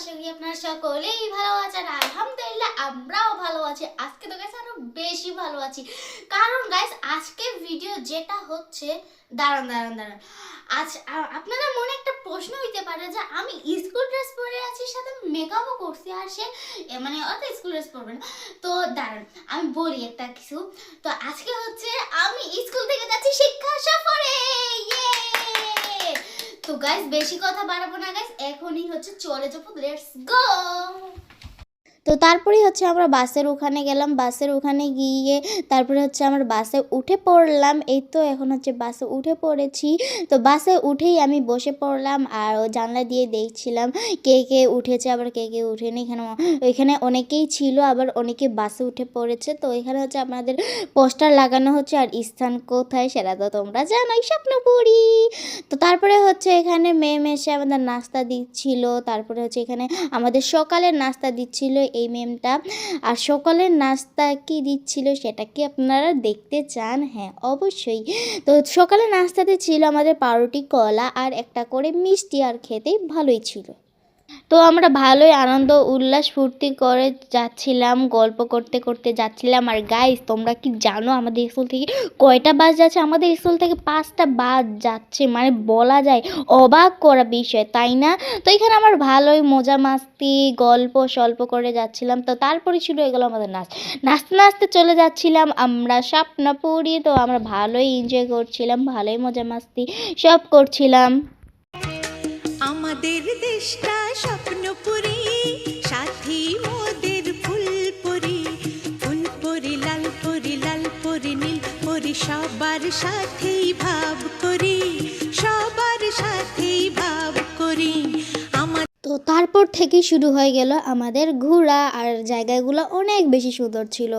আশা করি আপনারা সকলেই ভালো আছেন। আলহামদুলিল্লাহ, আমরাও ভালো আছি। আজকে তো গাইস আরও বেশি ভালো আছি। কারণ গাইস আজকে ভিডিও যেটা হচ্ছে, দাঁড়ান দাঁড়ান দাঁড়ান। আজ আপনারা মনে একটা প্রশ্ন হইতে পারে যে আমি স্কুল ড্রেস পরে আছি, সাথে মেকআপও করছি, আর সে মানে অত স্কুল ড্রেস পরবে না। তো দাঁড়ান, আমি বলি একটা কিছু। তো আজকে হচ্ছে, আমি স্কুল থেকে যাচ্ছি শিক্ষা সফরে ইয়ে তো গাইস বেশি কথা বাড়াবো না গাইস এখনই হচ্ছে চলে যাব লেটস গো তো তারপরেই হচ্ছে আমরা বাসের ওখানে গেলাম। বাসের ওখানে গিয়ে তারপরে হচ্ছে আমার বাসে উঠে পড়লাম। এই তো এখন হচ্ছে বাসে উঠে পড়েছি। তো বাসে উঠেই আমি বসে পড়লাম আর জানলা দিয়ে দেখছিলাম কে কে উঠেছে, আবার কে কে উঠেনি। এখানে ওইখানে অনেকেই ছিল, আবার অনেকে বাসে উঠে পড়েছে। তো এখানে হচ্ছে আপনাদের পোস্টার লাগানো হচ্ছে আর স্থান কোথায় সেটা তো তোমরা জানোই, স্বপ্নপুরি। তো তারপরে হচ্ছে এখানে ম্যাম এসে আমাদের নাস্তা দিচ্ছিল। তারপরে হচ্ছে এখানে আমাদের সকালের নাস্তা দিচ্ছিল। এই মেমটা আর সকালের নাস্তা কি দিচ্ছিল সেটা কি আপনারা দেখতে চান? হ্যাঁ অবশ্যই। তো সকালে নাস্তাতে ছিল আমাদের পাউরুটি, কলা আর একটা করে মিষ্টি, আর খেতে ভালোই ছিল। তো আমরা ভালোই আনন্দ, উল্লাস ফুর্তি করে যাচ্ছিলাম, গল্প করতে করতে যাচ্ছিলাম। আর গাইস তোমরা কি জানো আমাদের স্কুল থেকে কয়টা বাস যাচ্ছে? আমাদের স্কুল থেকে পাঁচটা বাস যাচ্ছে মানে বলা যায় অবাক করা বিষয়, তাই না? তো এখানে আমার ভালোই মজা মাস্তি, গল্প সল্প করে যাচ্ছিলাম। তো তারপরে শুরু হয়ে গেলো আমাদের নাচ। নাচতে নাচতে চলে যাচ্ছিলাম আমরা স্বপ্নপুরি। তো আমরা ভালোই এনজয় করছিলাম, ভালোই মজা মাস্তি সব করছিলাম। আমাদের দেশটা স্বপ্নপুরি সাথী মোদের ফুলপুরি ফুলপুরি লালপুরি লালপুরি নীলপুরি সবার সাথেই ভাব করি। সবার সাথেই ভাব করি। আমার তো তারপর থেকে শুরু হয়ে গেল আমাদের ঘোরা আর জায়গাগুলো অনেক বেশি সুন্দর ছিল।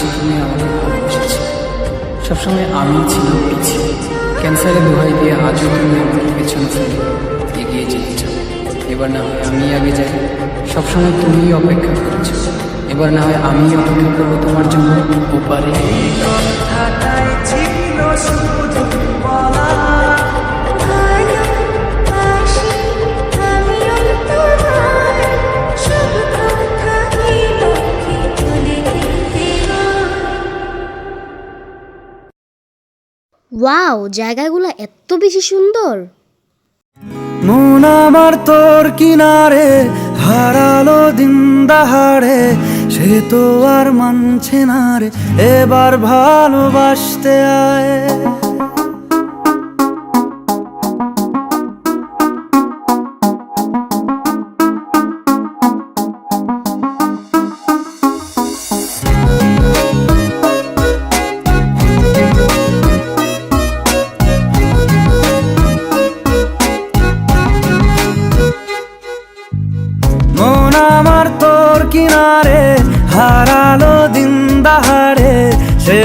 হয়ে ভালোবেসেছি সবসময় আমি ছিলাম পিছিয়ে ক্যান্সারে দোহাই দিয়ে আজও তুমি আমার পেছনে ফেলে এগিয়ে যেতে চাও এবার না হয় আমি আগে যাই। সবসময় তুমিই অপেক্ষা করেছ। এবার না হয় আমি অপেক্ষা করব তোমার জন্য। ওপারে ওয়াও, জায়গাগুলো এত বেশি সুন্দর। মন আমার তোর কিনারে, হারালো দিন দাহারে সে তো আর মানছে না রে, এবার ভালোবাসতে আয়।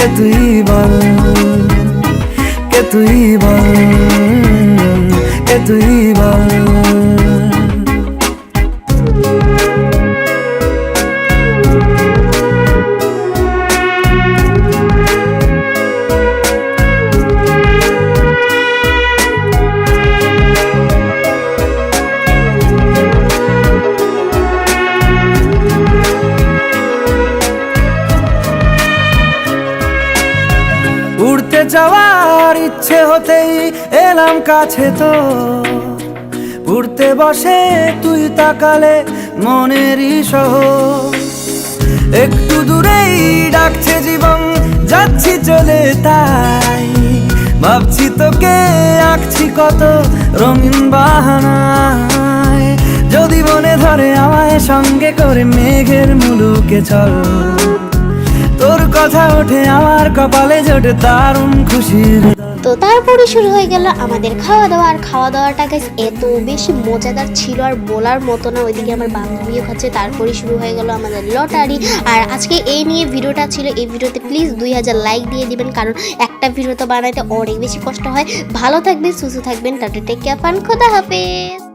কে তুই বল? কে তুই বল? কে তুই বল? যাওয়ার ইচ্ছে হতেই এলাম কাছে তো। উড়তে বসে তুই তাকালে মনেরই সহ একটু দূরেই ডাকছে জীবন, যাচ্ছি চলে তাই। ভাবছি তোকে আঁকছি কত রঙিন বাহানায়। যদি মনে ধরে আমায় সঙ্গে করে মেঘের মুলুকে চল। কথা ওঠে, আমার কপালে জোটে দারুণ খুশির। তো তারপরে শুরু হয়ে গেল আমাদের খাওয়া দাওয়া। আর খাওয়া দাওয়াটা গাইস এত বেশি মজাদার ছিল আর বলার মতো না, ওইদিকে আমার বান্ধবীও খাচ্ছে। তারপরে শুরু হয়ে গেল আমাদের লটারি। আর আজকে এই নিয়ে ভিডিওটা ছিল, এই ভিডিওতে প্লিজ দুই হাজার লাইক দিয়ে দিবেন, কারণ একটা ভিডিও তো বানাইতে অনেক বেশি কষ্ট হয়। ভালো থাকবেন, সুস্থ থাকবেন, টাটা টেক কেয়ার ফান খোদা হাফেজ।